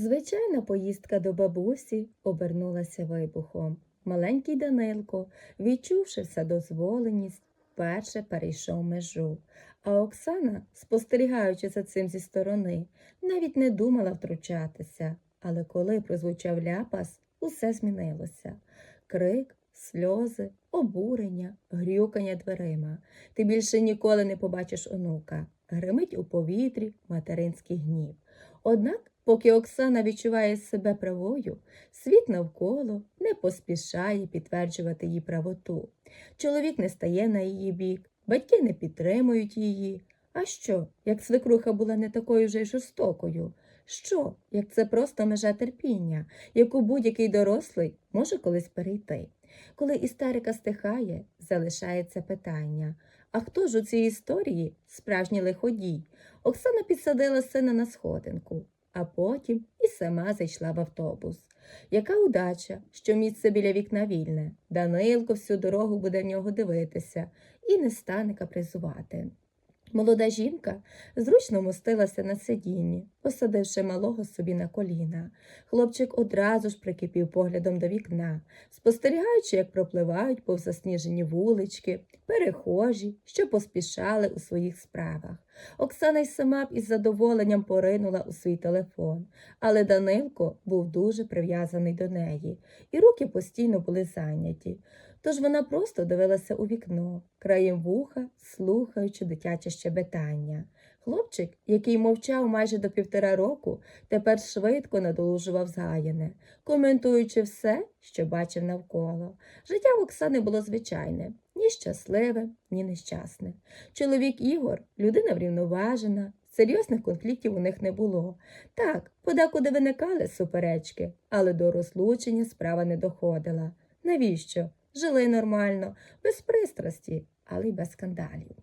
Звичайна поїздка до бабусі обернулася вибухом. Маленький Данилко, відчувши вседозволеність, вперше перейшов межу. А Оксана, спостерігаючи за цим зі сторони, навіть не думала втручатися. Але коли прозвучав ляпас, усе змінилося. Крик, сльози, обурення, грюкання дверима. Ти більше ніколи не побачиш онука. Гримить у повітрі материнський гнів. Однак, поки Оксана відчуває себе правою, світ навколо не поспішає підтверджувати її правоту. Чоловік не стає на її бік, батьки не підтримують її. А що, як свекруха була не такою вже й жорстокою? Що, як це просто межа терпіння, яку будь-який дорослий може колись перейти? Коли істерика стихає, залишається питання. А хто ж у цій історії справжній лиходій? Оксана підсадила сина на сходинку, а потім і сама зайшла в автобус. Яка удача, що місце біля вікна вільне. Данилко всю дорогу буде в нього дивитися і не стане капризувати. Молода жінка зручно мостилася на сидінні, посадивши малого собі на коліна. Хлопчик одразу ж прикипів поглядом до вікна, спостерігаючи, як пропливають повзасніжені вулички, перехожі, що поспішали у своїх справах. Оксана й сама б із задоволенням поринула у свій телефон, але Данилко був дуже прив'язаний до неї, і руки постійно були зайняті. Тож вона просто дивилася у вікно, краєм вуха, слухаючи дитяче щебетання. Хлопчик, який мовчав майже до півтора року, тепер швидко надолужував згаяне, коментуючи все, що бачив навколо. Життя Оксани було звичайне, ні щасливе, ні нещасне. Чоловік Ігор, людина врівноважена, серйозних конфліктів у них не було. Так, подекуди виникали суперечки, але до розлучення справа не доходила. Навіщо? Жили нормально, без пристрасті, але й без скандалів.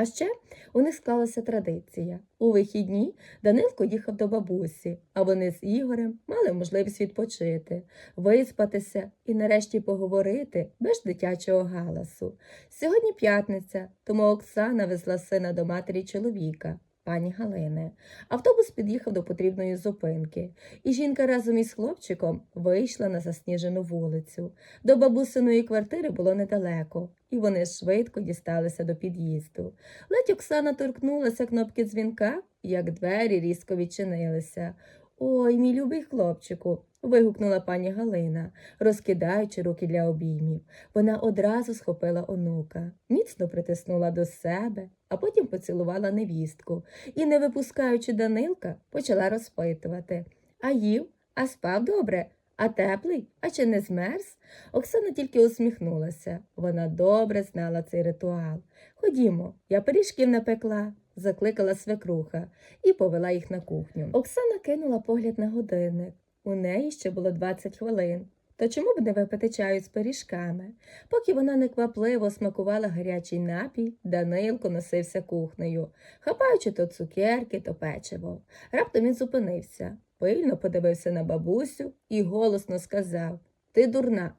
А ще у них склалася традиція. У вихідні Данилко їхав до бабусі, а вони з Ігорем мали можливість відпочити, виспатися і нарешті поговорити без дитячого галасу. Сьогодні п'ятниця, тому Оксана везла сина до матері чоловіка, пані Галини. Автобус під'їхав до потрібної зупинки, і жінка разом із хлопчиком вийшла на засніжену вулицю. До бабусиної квартири було недалеко, і вони швидко дісталися до під'їзду. Ледь Оксана торкнулася кнопки дзвінка, як двері різко відчинилися. Ой, мій любий хлопчику. вигукнула пані Галина, розкидаючи руки для обіймів. Вона одразу схопила онука, міцно притиснула до себе, а потім поцілувала невістку і, не випускаючи Данилка, почала розпитувати А їв, а спав добре, а теплий, а чи не змерз? Оксана тільки усміхнулася. Вона добре знала цей ритуал. Ходімо, я пиріжків напекла, закликала свекруха і повела їх на кухню. Оксана кинула погляд на годинник. У неї ще було 20 хвилин. Та чому б не випити чаю з пиріжками? Поки вона неквапливо смакувала гарячий напій, Данилко носився кухнею, хапаючи то цукерки, то печиво. Раптом він зупинився, пильно подивився на бабусю і голосно сказав Ти дурна.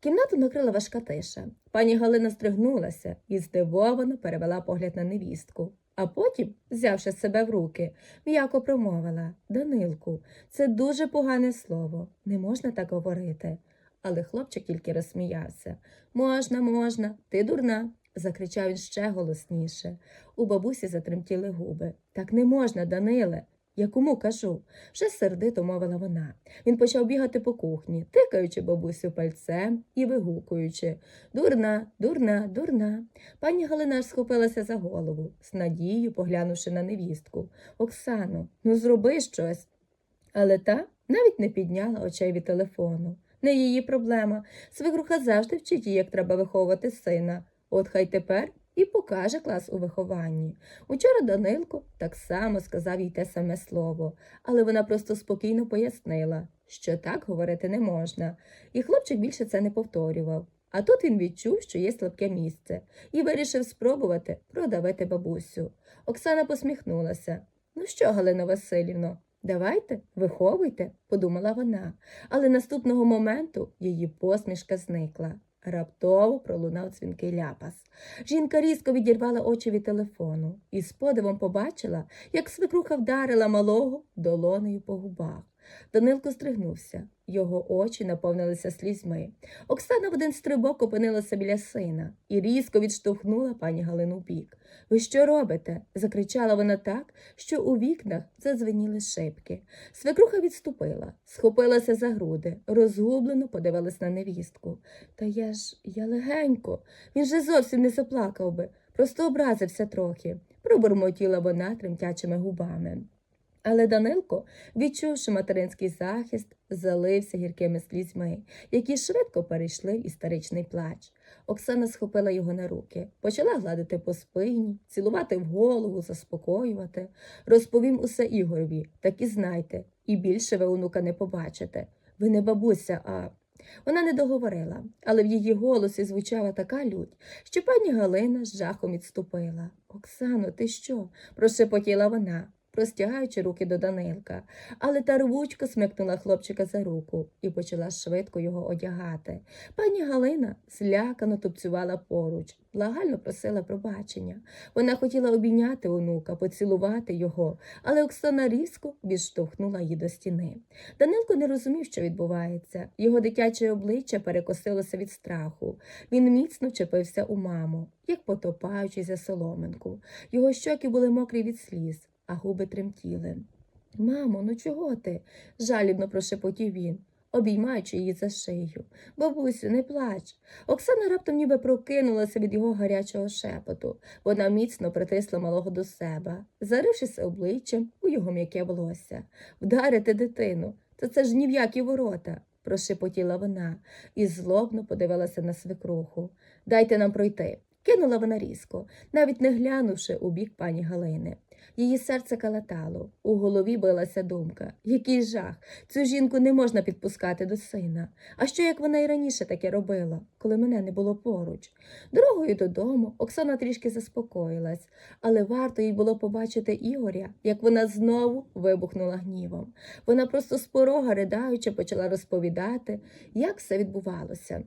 Кімнату накрила важка тиша. Пані Галина стригнулася і здивовано перевела погляд на невістку. А потім, взявши себе в руки, м'яко промовила Данилку, це дуже погане слово, не можна так говорити. Але хлопчик тільки розсміявся. Можна, можна, ти дурна. закричав він ще голосніше. У бабусі затремтіли губи. Так не можна, Даниле. Я кому кажу? Вже сердито мовила вона. Він почав бігати по кухні, тикаючи бабусю пальцем і вигукуючи Дурна, дурна, дурна. Пані Галина аж схопилася за голову, з надією поглянувши на невістку. Оксано, ну зроби щось. Але та навіть не підняла очей від телефону. Не її проблема. Свекруха завжди вчить її, як треба виховувати сина. От хай тепер і покаже клас у вихованні. Учора Данилко так само сказав їй те саме слово, але вона просто спокійно пояснила, що так говорити не можна, і хлопчик більше це не повторював. А тут він відчув, що є слабке місце, і вирішив спробувати продавити бабусю. Оксана посміхнулася. Ну що, Галина Васильівно, давайте, виховуйте, подумала вона, але наступного моменту її посмішка зникла. Раптово пролунав дзвінкий ляпас. Жінка різко відірвала очі від телефону і з подивом побачила, як свекруха вдарила малого долонею по губах. Данилко здригнувся. Його очі наповнилися слізьми. Оксана в один стрибок опинилася біля сина і різко відштовхнула пані Галину бік. Ви що робите? закричала вона так, що у вікнах задзвеніли шибки. Свекруха відступила, схопилася за груди, розгублено подивилась на невістку. Та я ж я легенько, він же зовсім не заплакав би, просто образився трохи, пробурмотіла вона тремтячими губами. Але Данилко, відчувши материнський захист, залився гіркими слізьми, які швидко перейшли в істеричний плач. Оксана схопила його на руки, почала гладити по спині, цілувати в голову, заспокоювати. Розповім усе Ігорові, так і знайте, і більше ви онука не побачите. Ви не бабуся, а. Вона не договорила, але в її голосі звучала така лють, що пані Галина з жахом відступила. Оксано, ти що? прошепотіла вона простягаючи руки до Данилка, але та рвучко смикнула хлопчика за руку і почала швидко його одягати. Пані Галина злякано тупцювала поруч, благально просила пробачення. Вона хотіла обійняти онука, поцілувати його, але Оксана різко відштовхнула її до стіни. Данилко не розумів, що відбувається. Його дитяче обличчя перекосилося від страху. Він міцно вчепився у маму, як потопаючи за соломинку. Його щоки були мокрі від сліз а губи тремтіли. Мамо, ну чого ти? жалібно прошепотів він, обіймаючи її за шию. Бабусю, не плач. Оксана раптом ніби прокинулася від його гарячого шепоту. Вона міцно притисла малого до себе, зарившися обличчям у його м'яке волосся. Вдарити дитину, то це ж ні в які ворота. прошепотіла вона і злобно подивилася на свекруху. Дайте нам пройти. Кинула вона різко, навіть не глянувши у бік пані Галини. Її серце калатало, у голові билася думка. Який жах! Цю жінку не можна підпускати до сина. А що як вона і раніше таке робила, коли мене не було поруч? Дорогою додому Оксана трішки заспокоїлась, але варто їй було побачити Ігоря, як вона знову вибухнула гнівом. Вона просто з порога, ридаючи, почала розповідати, як все відбувалося.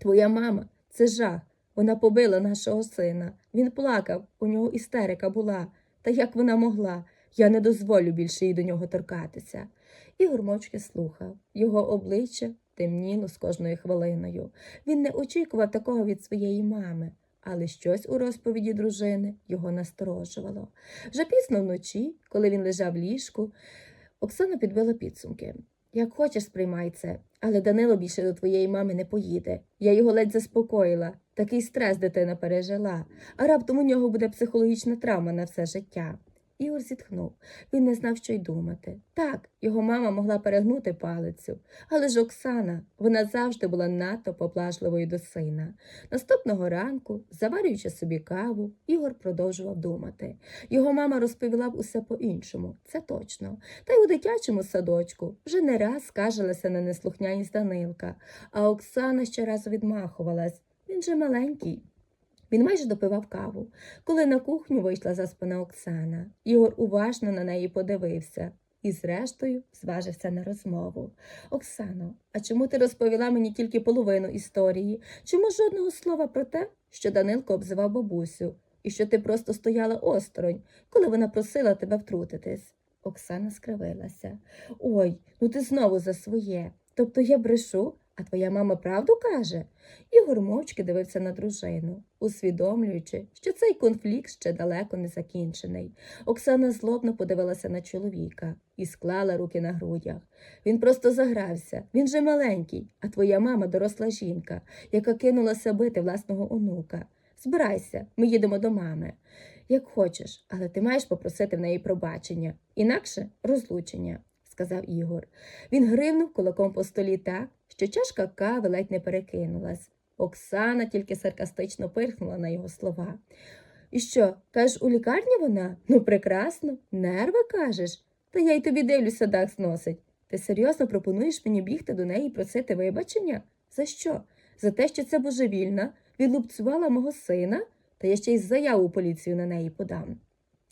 Твоя мама це жах. Вона побила нашого сина. Він плакав, у нього істерика була. Та як вона могла? Я не дозволю більше їй до нього торкатися. Ігор мовчки слухав. Його обличчя темніло з кожною хвилиною. Він не очікував такого від своєї мами, але щось у розповіді дружини його насторожувало. Вже пізно вночі, коли він лежав в ліжку, Оксана підбила підсумки. Як хочеш, сприймай це, але Данило більше до твоєї мами не поїде. Я його ледь заспокоїла. Такий стрес дитина пережила, а раптом у нього буде психологічна травма на все життя. Ігор зітхнув. Він не знав, що й думати. Так, його мама могла перегнути палицю, але ж Оксана, вона завжди була надто поблажливою до сина. Наступного ранку, заварюючи собі каву, Ігор продовжував думати. Його мама розповіла б усе по-іншому, це точно. Та й у дитячому садочку вже не раз скаржилася на неслухняність Данилка, а Оксана щоразу відмахувалась. Він же маленький. Він майже допивав каву. Коли на кухню вийшла заспана Оксана, Ігор уважно на неї подивився і, зрештою, зважився на розмову. Оксано, а чому ти розповіла мені тільки половину історії? Чому жодного слова про те, що Данилко обзивав бабусю, і що ти просто стояла осторонь, коли вона просила тебе втрутитись? Оксана скривилася. Ой, ну ти знову за своє. Тобто я брешу, а твоя мама правду каже? Ігор мовчки дивився на дружину, усвідомлюючи, що цей конфлікт ще далеко не закінчений. Оксана злобно подивилася на чоловіка і склала руки на грудях. Він просто загрався, він же маленький, а твоя мама доросла жінка, яка кинулася бити власного онука. Збирайся, ми їдемо до мами. Як хочеш, але ти маєш попросити в неї пробачення, інакше розлучення, сказав Ігор. Він гривнув кулаком по столі так, що чашка кави ледь не перекинулась. Оксана тільки саркастично пирхнула на його слова. І що, кажеш, у лікарні вона? Ну, прекрасно, нерви кажеш. Та я й тобі дивлюся, дах зносить. Ти серйозно пропонуєш мені бігти до неї і просити вибачення? За що? За те, що це божевільна, відлупцювала мого сина, та я ще й заяву поліцію на неї подам.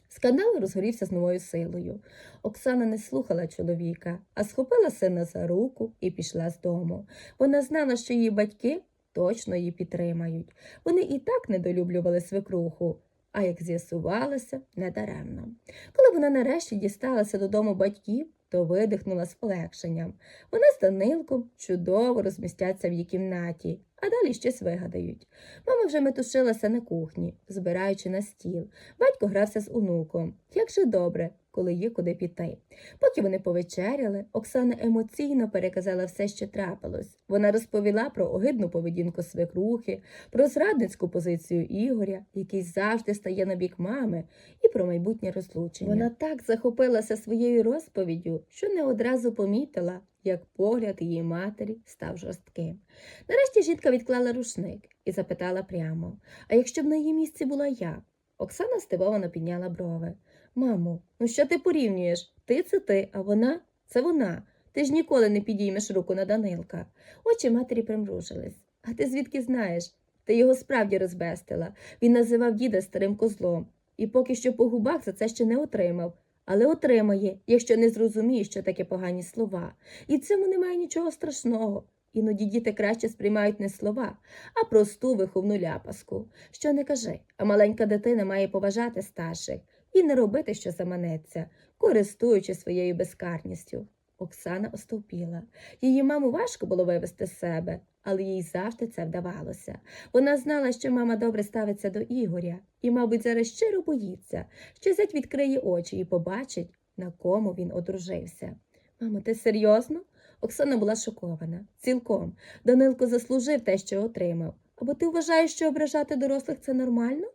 Скандал розгорівся з новою силою. Оксана не слухала чоловіка, а схопила сина за руку і пішла з дому. Вона знала, що її батьки точно її підтримають. Вони і так недолюблювали свекруху, а як з'ясувалося, недаремно. Коли вона нарешті дісталася додому батьків, то видихнула з полегшенням. Вона з Данилком чудово розмістяться в її кімнаті, а далі щось вигадають. Мама вже метушилася на кухні, збираючи на стіл. Батько грався з онуком. Як же добре, коли є куди піти. Поки вони повечеряли, Оксана емоційно переказала все, що трапилось. Вона розповіла про огидну поведінку свекрухи, про зрадницьку позицію Ігоря, який завжди стає на бік мами, і про майбутнє розлучення. Вона так захопилася своєю розповіддю, що не одразу помітила, як погляд її матері став жорстким. Нарешті жінка відклала рушник і запитала прямо: А якщо б на її місці була я? Оксана здивовано підняла брови. Мамо, ну що ти порівнюєш? Ти це ти, а вона це вона. Ти ж ніколи не підіймеш руку на Данилка. Очі матері примружились. А ти звідки знаєш? Ти його справді розбестила. Він називав діда старим козлом. І поки що по губах за це ще не отримав. Але отримає, якщо не зрозуміє, що таке погані слова. І в цьому немає нічого страшного. Іноді діти краще сприймають не слова, а просту виховну ляпаску. Що не кажи, а маленька дитина має поважати старших і не робити, що заманеться, користуючись своєю безкарністю. Оксана остовпіла. Її маму важко було вивести з себе, але їй завжди це вдавалося. Вона знала, що мама добре ставиться до Ігоря, і, мабуть, зараз щиро боїться, що зять відкриє очі і побачить, на кому він одружився. Мамо, ти серйозно? Оксана була шокована. Цілком. Данилко заслужив те, що отримав. Або ти вважаєш, що ображати дорослих це нормально?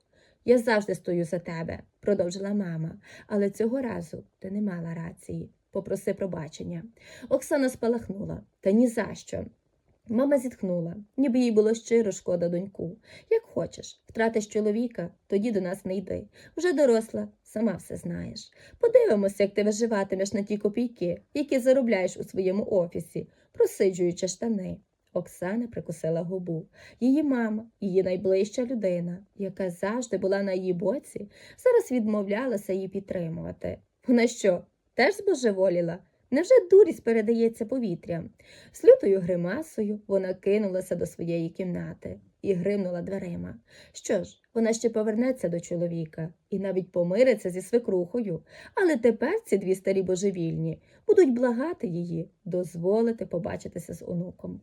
Я завжди стою за тебе, продовжила мама, але цього разу ти не мала рації. Попроси пробачення. Оксана спалахнула. Та ні за що. Мама зітхнула, ніби їй було щиро шкода доньку. Як хочеш, втратиш чоловіка, тоді до нас не йди. Вже доросла, сама все знаєш. Подивимося, як ти виживатимеш на ті копійки, які заробляєш у своєму офісі, просиджуючи штани. Оксана прикусила губу. Її мама, її найближча людина, яка завжди була на її боці, зараз відмовлялася її підтримувати. Вона що, теж збожеволіла? Невже дурість передається повітрям? З лютою гримасою вона кинулася до своєї кімнати і гримнула дверима. Що ж, вона ще повернеться до чоловіка і навіть помириться зі свекрухою, але тепер ці дві старі божевільні будуть благати її дозволити побачитися з онуком.